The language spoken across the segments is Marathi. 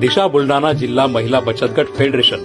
दिशा बुलढाणा जिल्हा महिला बचत गट federation.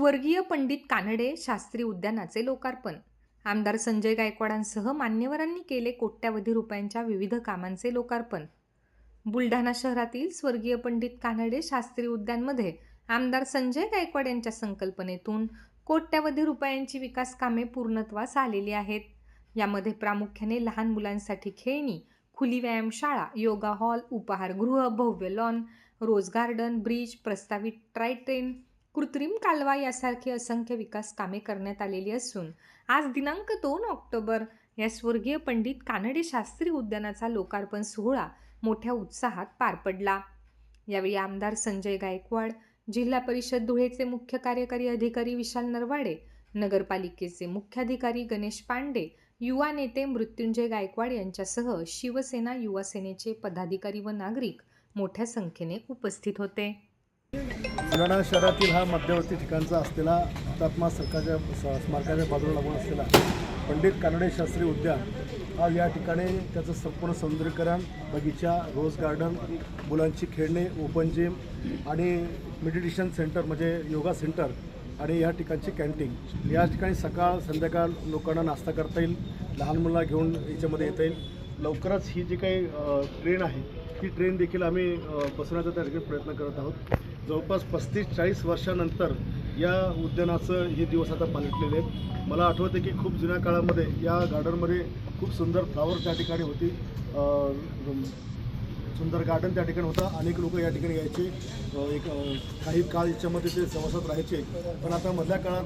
स्वर्गीय पंडित कानडे शास्त्री उद्यानाचे लोकार्पण. आमदार संजय गायकवाडांसह मान्यवरांनी केले कोट्यावधी रुपयांच्या विविध कामांचे लोकार्पण. बुलढाणा शहरातील स्वर्गीय पंडित कानडे शास्त्री उद्यानमध्ये आमदार संजय गायकवाड यांच्या संकल्पनेतून कोट्यावधी रुपयांची विकास कामे पूर्णत्वास आलेली आहेत. यामध्ये प्रामुख्याने लहान मुलांसाठी खेळणी खुली व्यायामशाळा योगा हॉल उपाहारगृह भव्य लॉन रोज गार्डन ब्रिज प्रस्तावित ट्राय ट्रेन कृत्रिम कालवा यासारखी असंख्य विकास कामे करण्यात आलेली असून आज दिनांक दोन ऑक्टोबर या स्वर्गीय पंडित कानडे शास्त्री उद्यानाचा लोकार्पण सोहळा मोठ्या उत्साहात पार पडला. यावेळी आमदार संजय गायकवाड जिल्हा परिषद धुळेचे मुख्य कार्यकारी अधिकारी विशाल नरवाडे नगरपालिकेचे मुख्याधिकारी गणेश पांडे युवा नेते मृत्युंजय गायकवाड यांच्यासह शिवसेना युवा सेनेचे पदाधिकारी व नागरिक मोठ्या संख्येने उपस्थित होते. बुलढाणा शहरातील हा मध्यवर्ती ठिकाणचा असलेला हुतात्मा सरकारच्या स्मारकाच्या बाजूला लागून असलेला पंडित कानडे शास्त्री उद्यान हा या ठिकाणी त्याचं संपूर्ण सौंदर्यीकरण बगीचा रोज गार्डन मुलांची खेळणे ओपन जिम आणि मेडिटेशन सेंटर म्हणजे योगा सेंटर आणि या ठिकाणची कॅन्टीन. या ठिकाणी सकाळ संध्याकाळ लोकांना नाश्ता करता येईल लहान मुलांना घेऊन याच्यामध्ये येता येईल. लवकरच ही जी काही ट्रेन आहे ती ट्रेन देखील आम्ही बसवण्याचा त्या ठिकाणी प्रयत्न करत आहोत. जवळपास पस्तीस चाळीस वर्षानंतर या उद्यानाचं हे दिवस आता पालटलेले आहेत. मला आठवतं की खूप जुन्या काळामध्ये या गार्डनमध्ये खूप सुंदर फ्लावर त्या ठिकाणी होती. सुंदर गार्डन त्या ठिकाणी होतं. अनेक लोक या ठिकाणी यायचे. एक काही काळ याच्यामध्ये ते सभासद राहायचे. पण आता मधल्या काळात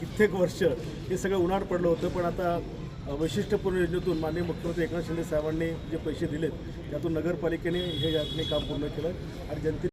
कित्येक वर्ष हे सगळं उन्हाळ पडलं होतं. पण आता वैशिष्ट्यपूर्ण योजनेतून माननीय मुख्यमंत्री एकनाथ शिंदे साहेबांनी जे पैसे दिलेत त्यातून नगरपालिकेने हे याने काम पूर्ण केलं. आणि जनते